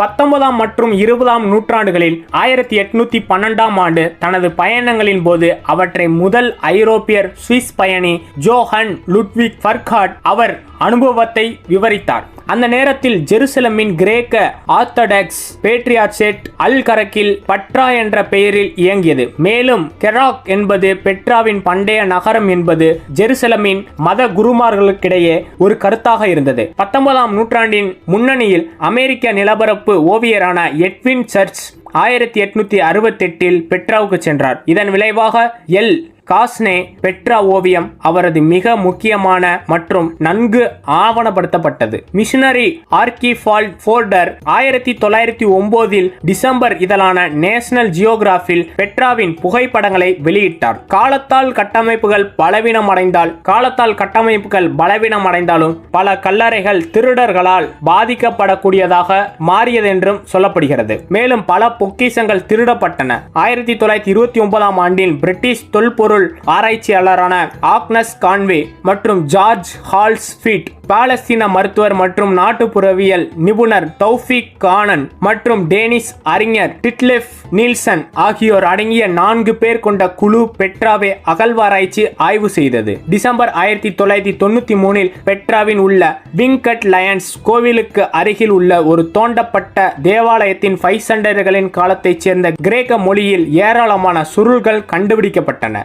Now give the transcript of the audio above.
பத்தொன்பதாம் மற்றும் இருபதாம் நூற்றாண்டுகளில் ஆயிரத்தி எட்நூத்தி பன்னெண்டாம் ஆண்டு தனது பயணங்களின் போது அவற்றை முதல் ஐரோப்பியர் சுவிஸ் பயணி ஜோஹன் லுட்விக் ஃபர்காட் அவர் அனுபவத்தை விவரித்தார். அந்த நேரத்தில் ஜெருசலமின் கிரேக்க ஆர்த்தடாக்ஸ் பேட்ரியாச்செட் அல் கரக்கில் பட்ரா என்ற பெயரில் இயங்கியது. மேலும் கெராக் என்பது பெட்ராவின் பண்டைய நகரம் என்பது ஜெருசலமின் மத குருமார்களுக்கிடையே ஒரு கருத்தாக இருந்தது. பத்தொன்பதாம் நூற்றாண்டின் முன்னணியில் அமெரிக்க நிலப்பரப்பு ஓவியரான எட்வின் சர்ச் ஆயிரத்தி எட்நூத்தி அறுபத்தெட்டில் பெட்ராவுக்கு சென்றார். இதன் விளைவாக எல். காஸ்னே பெட்ரா ஓவியம் அவரது மிக முக்கியமான மற்றும் நன்கு ஆவணப்படுத்தப்பட்டது. மிஷனரி ஆர்கிஃபால்ட் ஃபோர்டர் ஆயிரத்தி தொள்ளாயிரத்தி ஒன்பதில் டிசம்பர் இதழான நேஷனல் ஜியோகிராஃபில் பெட்ராவின் புகைப்படங்களை வெளியிட்டார். காலத்தால் கட்டமைப்புகள் பலவீனமடைந்தால் காலத்தால் கட்டமைப்புகள் பலவீனமடைந்தாலும் பல கல்லறைகள் திருடர்களால் பாதிக்கப்படக்கூடியதாக மாறியதென்றும் சொல்லப்படுகிறது. மேலும் பல பொக்கிஷங்கள் திருடப்பட்டன. ஆயிரத்தி தொள்ளாயிரத்தி இருபத்தி ஒன்பதாம் ஆண்டில் பிரிட்டிஷ் தொல்பொருள் ஆராய்ச்சியாளரான ஆக்னஸ் கான்வே மற்றும் ஜார்ஜ் ஹால்ஸ் ஃபீட் பாலஸ்தீன மருத்துவர் மற்றும் நாட்டுப்புறவியல் நிபுணர் தௌஃபிக் கானன் மற்றும் டேனிஸ் அறிஞர் டிட்லெஃப் நீல்சன் ஆகியோர் அடங்கிய நான்கு பேர் கொண்ட குழு பெட்ராவை அகழ்வாராய்ச்சி ஆய்வு செய்தது. டிசம்பர் ஆயிரத்தி தொள்ளாயிரத்தி தொண்ணூத்தி மூணில் பெட்ராவின் உள்ள விங்கட் லயன்ஸ் கோவிலுக்கு அருகில் உள்ள ஒரு தோண்டப்பட்ட தேவாலயத்தின் பைசண்டர்களின் காலத்தைச் சேர்ந்த கிரேக்க மொழியில் ஏராளமான சுருள்கள் கண்டுபிடிக்கப்பட்டன.